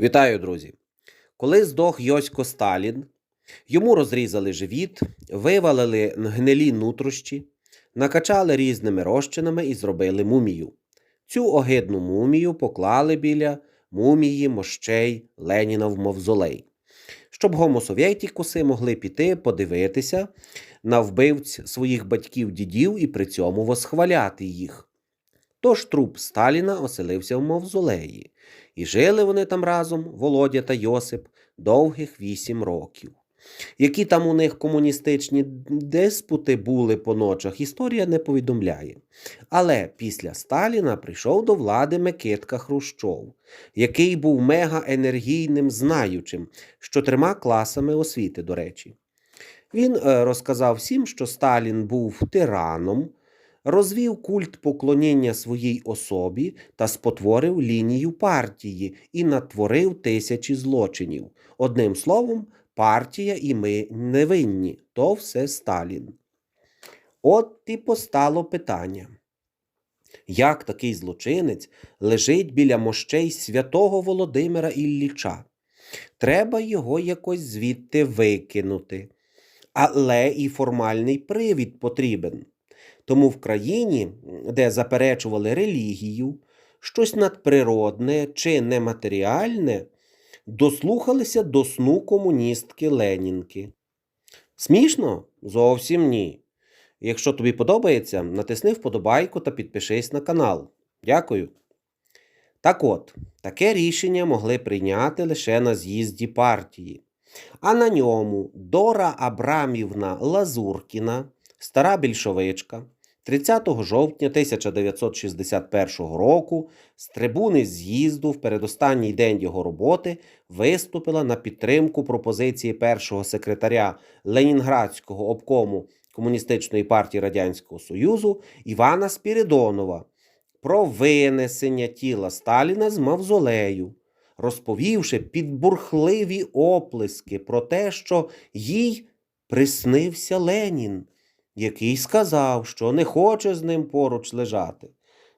Вітаю, друзі! Коли здох Йосько Сталін, йому розрізали живіт, вивалили гнилі нутрощі, накачали різними розчинами і зробили мумію. Цю огидну мумію поклали біля мумії мощей Леніна в мавзолей, щоб гомосовєтікуси могли піти подивитися на вбивць своїх батьків дідів і при цьому восхваляти їх. Тож труп Сталіна оселився в мавзолеї, і жили вони там разом, Володя та Йосип, довгих вісім років. Які там у них комуністичні диспути були по ночах, історія не повідомляє. Але після Сталіна прийшов до влади Микитка Хрущов, який був мегаенергійним знаючим з чотирма класами освіти, до речі. Він е, розказав всім, що Сталін був тираном, розвів культ поклоніння своїй особі та спотворив лінію партії і натворив тисячі злочинів. Одним словом, партія і ми невинні, то все Сталін. От і постало питання. Як такий злочинець лежить біля мощей святого Володимира Ілліча? Треба його якось звідти викинути. Але і формальний привід потрібен. Тому в країні, де заперечували релігію, щось надприродне чи нематеріальне, дослухалися до сну комуністки Ленінки. Смішно? Зовсім ні. Якщо тобі подобається, натисни вподобайку та підпишись на канал. Дякую. Так от, таке рішення могли прийняти лише на з'їзді партії. А на ньому Дора Абрамівна Лазуркіна, стара більшовичка, 30 жовтня 1961 року з трибуни з'їзду в передостанній день його роботи виступила на підтримку пропозиції першого секретаря Ленінградського обкому Комуністичної партії Радянського Союзу Івана Спіридонова про винесення тіла Сталіна з мавзолею, розповівши підбурхливі оплески про те, що їй приснився Ленін який сказав, що не хоче з ним поруч лежати.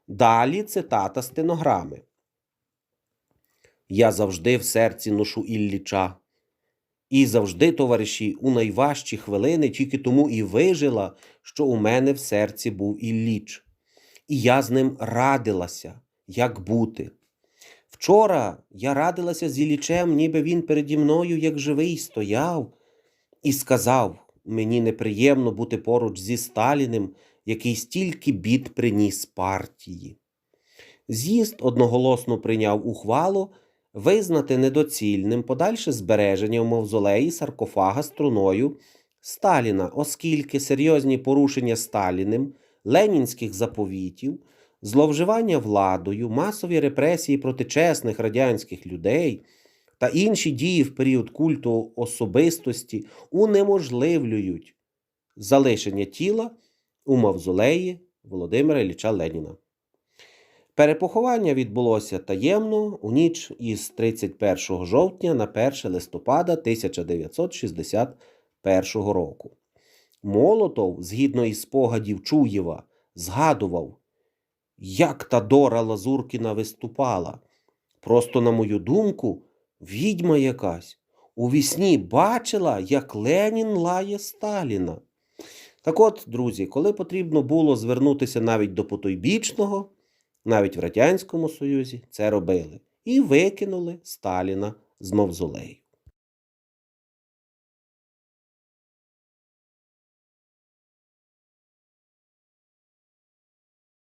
Далі цитата стенограми. Я завжди в серці ношу Ілліча. І завжди, товариші, у найважчі хвилини тільки тому і вижила, що у мене в серці був Ілліч. І я з ним радилася, як бути. Вчора я радилася з Іллічем, ніби він переді мною, як живий, стояв, і сказав мені неприємно бути поруч зі Сталіним, який стільки бід приніс партії. З'їзд одноголосно прийняв ухвалу визнати недоцільним подальше збереження в мавзолеї саркофага струною Сталіна, оскільки серйозні порушення Сталіним, ленінських заповітів, зловживання владою, масові репресії проти чесних радянських людей та інші дії в період культу особистості унеможливлюють залишення тіла у мавзолеї Володимира Ілліча Леніна. Перепоховання відбулося таємно у ніч із 31 жовтня на 1 листопада 1961 року. Молотов, згідно із спогадів Чуєва, згадував, як та Дора Лазуркіна виступала. Просто, на мою думку, відьма якась у вісні бачила, як Ленін лає Сталіна. Так от, друзі, коли потрібно було звернутися навіть до потойбічного, навіть в Радянському Союзі це робили і викинули Сталіна з мавзолею.